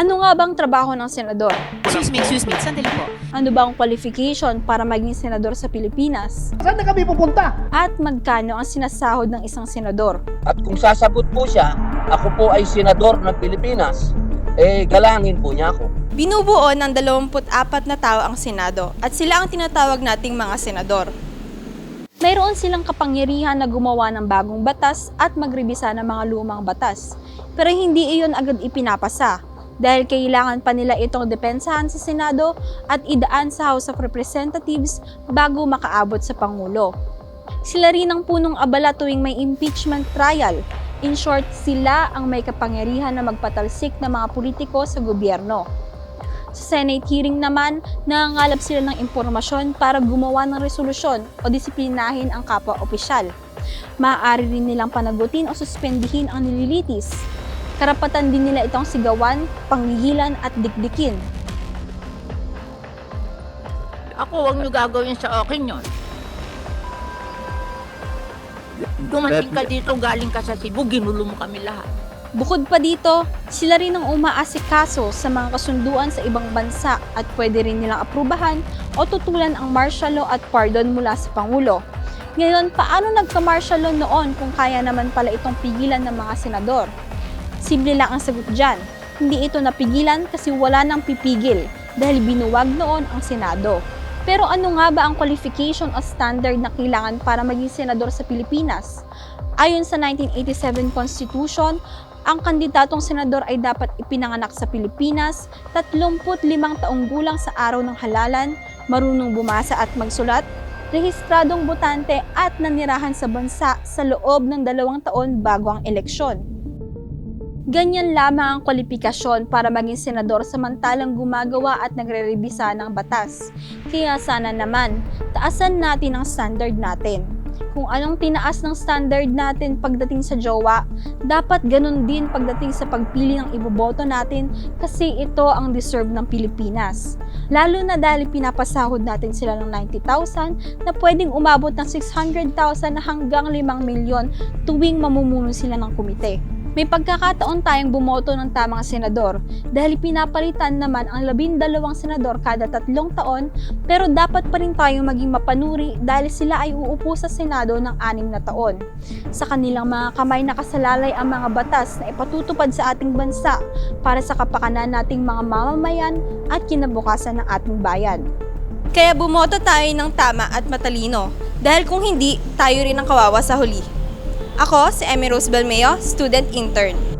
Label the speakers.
Speaker 1: Ano nga bang trabaho ng senador?
Speaker 2: Excuse me, excuse me. Sandali po.
Speaker 1: Ano ba ang qualification para maging senador sa Pilipinas?
Speaker 3: Saan na kami pupunta?
Speaker 1: At magkano ang sinasahod ng isang senador?
Speaker 4: At kung sasagot po siya, ako po ay senador ng Pilipinas, eh galangin po niya ako.
Speaker 5: Binubuo ng 24 na tao ang Senado at sila ang tinatawag nating mga senador.
Speaker 1: Mayroon silang kapangyarihan na gumawa ng bagong batas at magrebisa ng mga lumang batas. Pero hindi iyon agad ipinapasa dahil kailangan pa nila itong depensahan sa Senado at idaan sa House of Representatives bago makaabot sa Pangulo. Sila rin ang punong abala tuwing may impeachment trial. In short, sila ang may kapangyarihan na magpatalsik ng mga politiko sa gobyerno. Sa Senate hearing naman, nangangalap sila ng impormasyon para gumawa ng resolusyon o disiplinahin ang kapwa opisyal. Maaari rin nilang panagutin o suspendihin ang nililitis. Karapatan din nila itong sigawan, panggigilan at dikdikin.
Speaker 2: Ako, huwag niyo gagawin sa akin yon. Dumating ka dito, galing ka sa Cebu, ginulo mo kami lahat.
Speaker 1: Bukod pa dito, sila rin ang umaasikaso sa mga kasunduan sa ibang bansa at pwede rin nilang aprubahan o tutulan ang martial law at pardon mula sa Pangulo. Ngayon, paano nagka-martial law noon kung kaya naman pala itong pigilan ng mga senador? Simple lang ang sagot dyan. Hindi ito napigilan kasi wala nang pipigil dahil binuwag noon ang Senado. Pero ano nga ba ang qualification o standard na kailangan para maging senador sa Pilipinas? Ayon sa 1987 Constitution, ang kandidatong senador ay dapat ipinanganak sa Pilipinas, 35 taong gulang sa araw ng halalan, marunong bumasa at magsulat, rehistradong botante at nanirahan sa bansa sa loob ng dalawang taon bago ang eleksyon. Ganyan lamang ang kwalifikasyon para maging senador samantalang gumagawa at nagre-rebisa ng batas. Kaya sana naman, taasan natin ang standard natin. Kung anong tinaas ng standard natin pagdating sa jowa, dapat ganun din pagdating sa pagpili ng iboboto natin kasi ito ang deserve ng Pilipinas. Lalo na dahil pinapasahod natin sila ng 90,000 na pwedeng umabot ng 600,000 na hanggang 5 milyon tuwing mamumuno sila ng komite. May pagkakataon tayong bumoto ng tamang senador dahil pinapalitan naman ang labindalawang senador kada tatlong taon pero dapat pa rin tayong maging mapanuri dahil sila ay uupo sa Senado ng anim na taon. Sa kanilang mga kamay nakasalalay ang mga batas na ipatutupad sa ating bansa para sa kapakanan nating mga mamamayan at kinabukasan ng ating bayan.
Speaker 5: Kaya bumoto tayo ng tama at matalino dahil kung hindi, tayo rin ang kawawa sa huli. Ako, si Emmy Rose Balmeo, student intern.